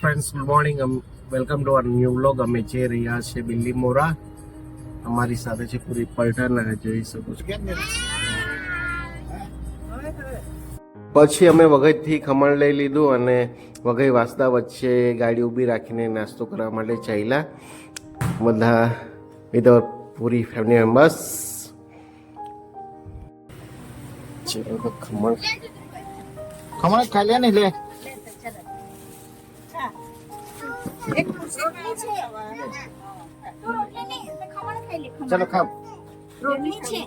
Friends good morning welcome to our new vlog અમે જે રહ્યા છે બિલ્લી મોરા, અમારી સાથે છે પૂરી પલટન અને જોઈ શકો છો. પછી અમે વઘઈથી ખમણ લઈ લીધું અને વઘઈ વાસદા વચ્ચે ગાડી ઊભી રાખીને નાસ્તો કરવા માટે ચાલ્યા. બધા વિથ પૂરી ફેમિલી મેમ્બર્સ ખમણ. ખમણ ખાલ્યા ને લે. ચલો ખાવ રોટલી છે.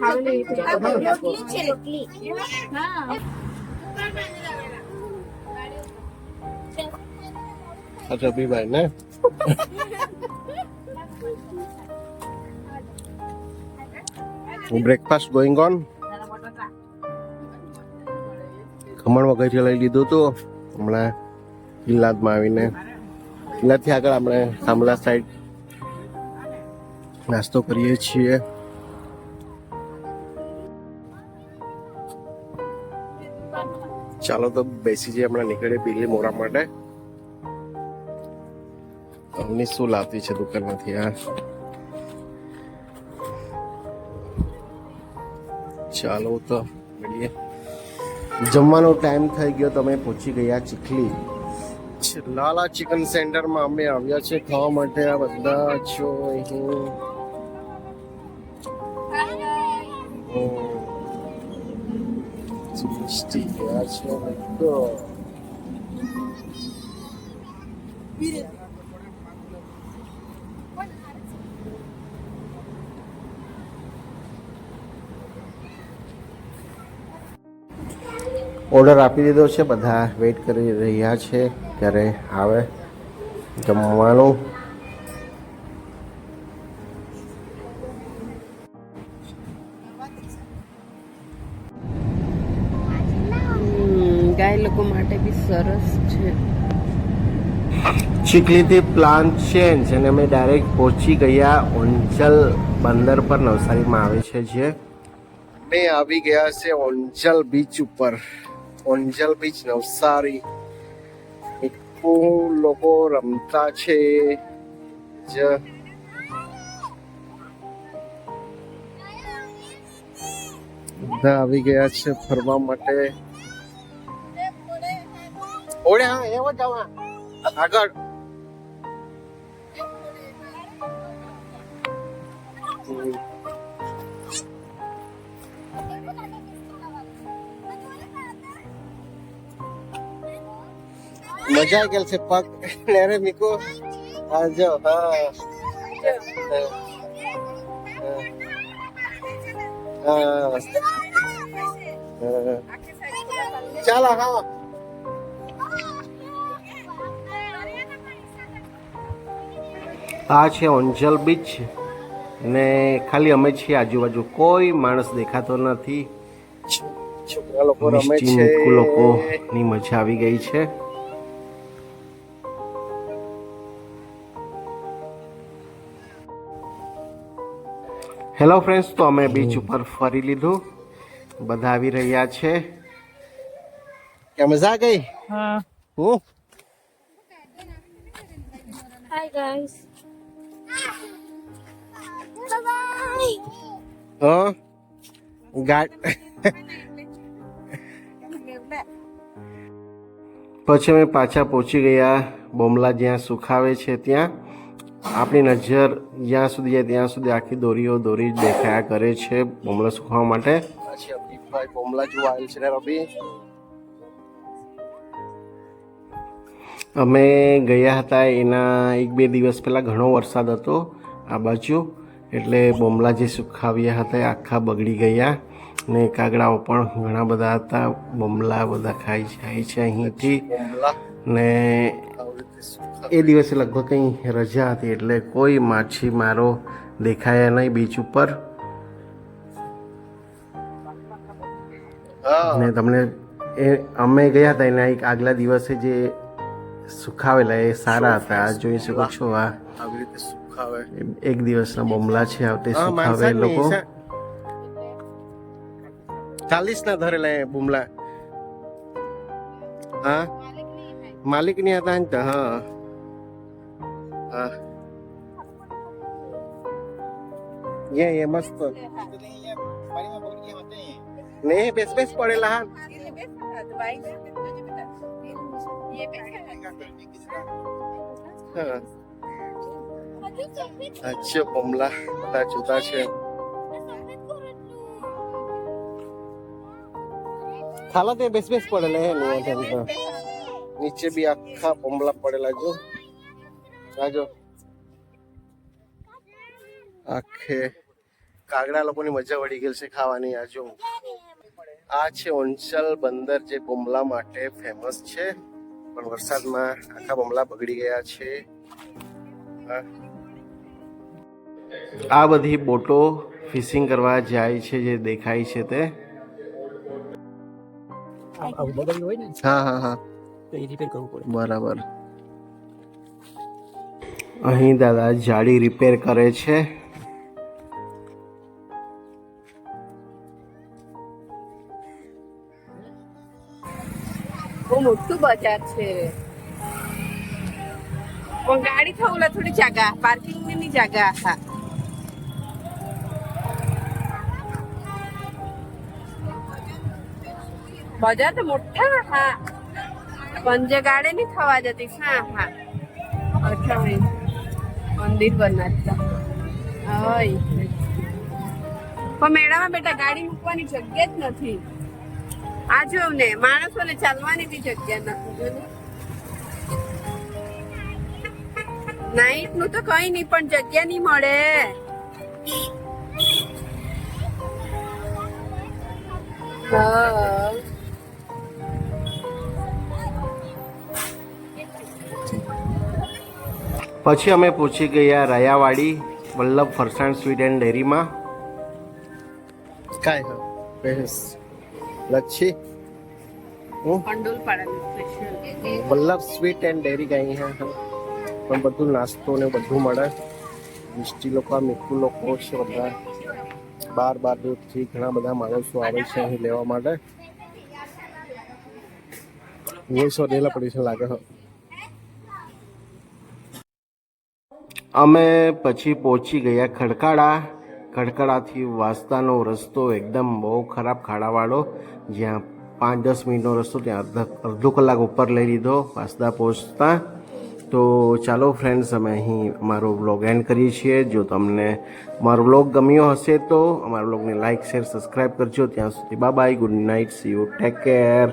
રોટલી છે. રોટલી. હા. રવિભાઈ ને? બ્રેકફાસ્ટ ગોઈંગ ઓન ખમણ વગેરે લઈ લીધું હતું હમણાં કિલ્લાદમાં આવીને. કિલ્લાથી આગળ આપણે થાંભલા સાઈડ નાસ્તો કરીએ છીએ. ચાલો તો બેસી જઈએ હમણાં નીકળીએ બિલ્લી મોરા માટે. અમને શું લાવતી છે દુકાનમાંથી આ ચાલો તો મળીએ. જમવાનો ટાઈમ થઈ ગયો તમે પહોંચી ગયા ચીખલી. લાલા ચિકન સેન્ટરમાં અમે આવ્યા છે ખાવા માટે. આ બધા છો અહીં. ગયા છે ઓર્ડર આપી દીધો છે બધા વેઇટ કરી રહ્યા છે ત્યારે આવે જમવાનું ગાય લોકો માટે બી સરસ છે. ચીખલીથી પ્લાન ચેન્જ અને અમે ડાયરેક્ટ પહોંચી ગયા ઓંચલ બંદર પર નવસારીમાં આવે છે જે. અમે આવી ગયા છે ઓંચલ બીચ ઉપર. ઓંચલ બીચ નવસારી. એટલું લોકો રમતા છે. જ બધા આવી ગયા છે ફરવા માટે. ઓળે હા આગળ. મજા આવી ગયેલ છે પગ. રે મીકો. હા જો હા. ચાલો હા. આ છે ઓન્જલ બીચ ને ખાલી અમે છીએ આજુબાજુ. કોઈ માણસ દેખાતો નથી. છોકરા લોકો રમે છે. લોકો લોકોની મજા આવી ગઈ છે. હેલો ફ્રેન્ડ્સ તો અમે બીચ ઉપર ફરી લીધું. બધા આવી રહ્યા છે. કે મજા ગઈ? હા. હું. Bye bye. હા? ગાડ પછી અમે પાછા પહોંચી ગયા. બોમલા જ્યાં સુખાવે છે ત્યાં. આપણી નજર જ્યાં સુધી જાય ત્યાં સુધી આખી દોરીઓ દોરી દેખાયા કરે છે બોમલા સુખાવા માટે. પછી અભિભાઈ બોમલા જોવા આવેલ છે રબી? અમે ગયા હતા એના એક બે દિવસ પહેલાં ઘણો વરસાદ હતો આ બાજુ એટલે બોમલા જે સુખાવ્યા હતા આખા બગડી ગયા ને કાગડાઓ પણ ઘણા બધા હતા બોમલા બધા ખાઈ જાય છે અહીંથી. ને એ દિવસે લગભગ કંઈ રજા હતી એટલે કોઈ માછીમારો દેખાયા નહીં બીચ ઉપર. ને તમને એ અમે ગયા હતા એના એક આગલા દિવસે જે સુખાવેલા એ સારા હતા. આ જોઈ શકો છો આ એક દિવસના બોમલા છે આવતે સુખાવે લોકો. ચાલીસ ના ધરેલા બુમલા. હા? માલિકની હતા ને હા. હા. યે યે મસ્ત. ને બેસ બેસ, પડેલા હા. અચ્છા બધા જુદા છે. ખાલા તે બેસ બેસ પડેલા હે ને તો. નીચે બી આખા બમલા પડેલા જો. આજો આખે કાગડા લોકોની મજા વળી ગયેલ છે ખાવાની આ જો. આ છે ઓંચલ બંદર જે બોમલા માટે ફેમસ છે. પણ વરસાદમાં આખા બોમલા બગડી ગયા છે. આ- બધી બોટો ફિશિંગ કરવા જાય છે જે દેખાય છે તે. હા હા હા. રિપેર કરવું પડે બરાબર અહીં દાદા જાળી રિપેર કરે છે। બહુ મોટું બજાર છે। પણ ગાડી થવું થોડી જાગા પાર્કિંગની જાગા હા બજાર તો મોટા હા। પણ જે ગાડી નહીં થવા જતી. હા હા. ભાઈ મંદિર બનાવતા. હોય પણ મેળામાં બેટા ગાડી મૂકવાની જગ્યા જ નથી. આ જોઉં ને, માણસોને ચાલવાની બી જગ્યા નથી નાઈટનું. તો કઈ નહીં, પણ જગ્યા નહીં મળે. હા. પછી અમે પહોંચી ગયા રયાવાડી, વલ્લભ ફરસાણ સ્વીટ એન્ડ ડેરીમાં? કાય હા બેસ. લચ્છી. વલ્લભ સ્વીટ એન્ડ ડેરી ગઈ હે પણ બધું નાસ્તો ને બધું મળે. મિસ્ટી લોકો, મીઠું લોકો છે બધા. બાર બાર દૂરથી ઘણા બધા માણસો આવે છે અહીં લેવા માટે. વોઇસ ઓડેલા પડી છે લાગે, હા. અમે પછી પહોંચી ગયા ખડકાળા. ખડકાળાથી વાસ્તાનો રસ્તો એકદમ બહુ ખરાબ ખાડાવાળો. જ્યાં પાંચ દસ મિનિટનો રસ્તો ત્યાં અડધા કલાક ઉપર લઈ લીધો વાસદા પહોંચતા. તો ચાલો ફ્રેન્ડ્સ અમે અહીં અમારો બ્લોગ એન્ડ કરીએ છીએ. જો તમને અમારો બ્લોગ ગમ્યો હશે તો અમારા બ્લોગને લાઇક શેર સબસ્ક્રાઈબ કરજો. ત્યાં સુધી bye good night see you take care